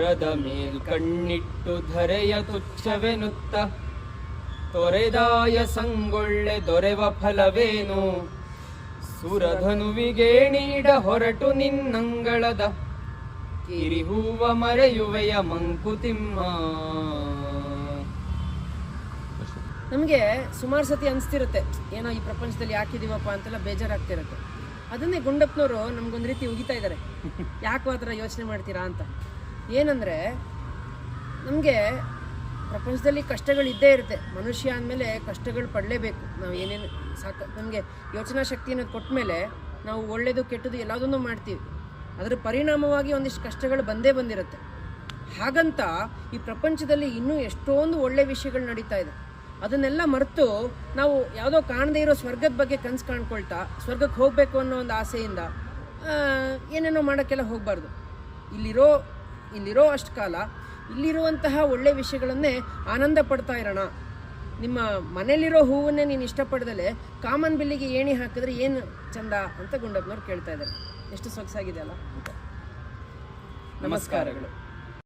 ವರದ ಮೇಲ್ ಕಣ್ಣಿಟ್ಟು ಧರೆಯ ತುಚ್ಛವೆನುತ್ತ, ತೊರೆದಾಯ ಸಂಗೊಳ್ಳೆ ದೊರೆವ ಫಲವೇನು? ಸುರಧನುವಿಗೆ ನೀಡ ಹೊರಟು ನಿನ್ನಂಗಳದ, ಕಿರಿಹೂವ ಮರೆಯುವೆಯ ಮಂಕುತಿಮ್ಮ. ನಮಗೆ ಸುಮಾರು ಸತಿ ಅನಿಸ್ತಿರುತ್ತೆ, ಏನೋ ಈ ಪ್ರಪಂಚದಲ್ಲಿ ಯಾಕಿದೀವಪ್ಪ ಅಂತೆಲ್ಲ ಬೇಜಾರಾಗ್ತಿರುತ್ತೆ. ಅದನ್ನೇ ಗುಂಡಪ್ಪನವರು ನಮ್ಗೊಂದು ರೀತಿ ಉಗಿತಾ ಇದ್ದಾರೆ ಯಾಕೋ ಆ ಥರ ಯೋಚನೆ ಮಾಡ್ತೀರಾ ಅಂತ. ಏನಂದರೆ, ನಮಗೆ ಪ್ರಪಂಚದಲ್ಲಿ ಕಷ್ಟಗಳು ಇದ್ದೇ ಇರುತ್ತೆ. ಮನುಷ್ಯ ಅಂದಮೇಲೆ ಕಷ್ಟಗಳು ಪಡಲೇಬೇಕು. ನಾವು ಏನೇನು ಸಾಕ, ನಮಗೆ ಯೋಚನಾ ಶಕ್ತಿಯನ್ನು ಕೊಟ್ಟ ಮೇಲೆ ನಾವು ಒಳ್ಳೆಯದು ಕೆಟ್ಟದ್ದು ಎಲ್ಲದನ್ನು ಮಾಡ್ತೀವಿ. ಅದರ ಪರಿಣಾಮವಾಗಿ ಒಂದಿಷ್ಟು ಕಷ್ಟಗಳು ಬಂದೇ ಬಂದಿರುತ್ತೆ. ಹಾಗಂತ ಈ ಪ್ರಪಂಚದಲ್ಲಿ ಇನ್ನೂ ಎಷ್ಟೊಂದು ಒಳ್ಳೆ ವಿಷಯಗಳು ನಡೀತಾ ಇದೆ. ಅದನ್ನೆಲ್ಲ ಮರೆತು ನಾವು ಯಾವುದೋ ಕಾಣದೇ ಇರೋ ಸ್ವರ್ಗದ ಬಗ್ಗೆ ಕನಸು ಕಾಣ್ಕೊಳ್ತಾ ಸ್ವರ್ಗಕ್ಕೆ ಹೋಗಬೇಕು ಅನ್ನೋ ಒಂದು ಆಸೆಯಿಂದ ಏನೇನೋ ಮಾಡೋಕ್ಕೆಲ್ಲ ಹೋಗಬಾರ್ದು. ಇಲ್ಲಿರೋ ಇಲ್ಲಿರೋ ಅಷ್ಟು ಕಾಲ ಇಲ್ಲಿರುವಂತಹ ಒಳ್ಳೆ ವಿಷಯಗಳನ್ನೇ ಆನಂದ ಪಡ್ತಾ ಇರೋಣ. ನಿಮ್ಮ ಮನೇಲಿರೋ ಹೂವನ್ನೇ ನೀನು ಇಷ್ಟಪಡ್ದಲೆ ಕಾಮನ್ ಬಿಲ್ಲಿಗೆ ಏಣಿ ಹಾಕಿದ್ರೆ ಏನು ಚಂದ ಅಂತ ಗುಂಡಪ್ಪನವ್ರು ಕೇಳ್ತಾ ಇದ್ದಾರೆ. ಎಷ್ಟು ಸೊಗಸಾಗಿದೆ ಅಲ್ಲ? ನಮಸ್ಕಾರಗಳು.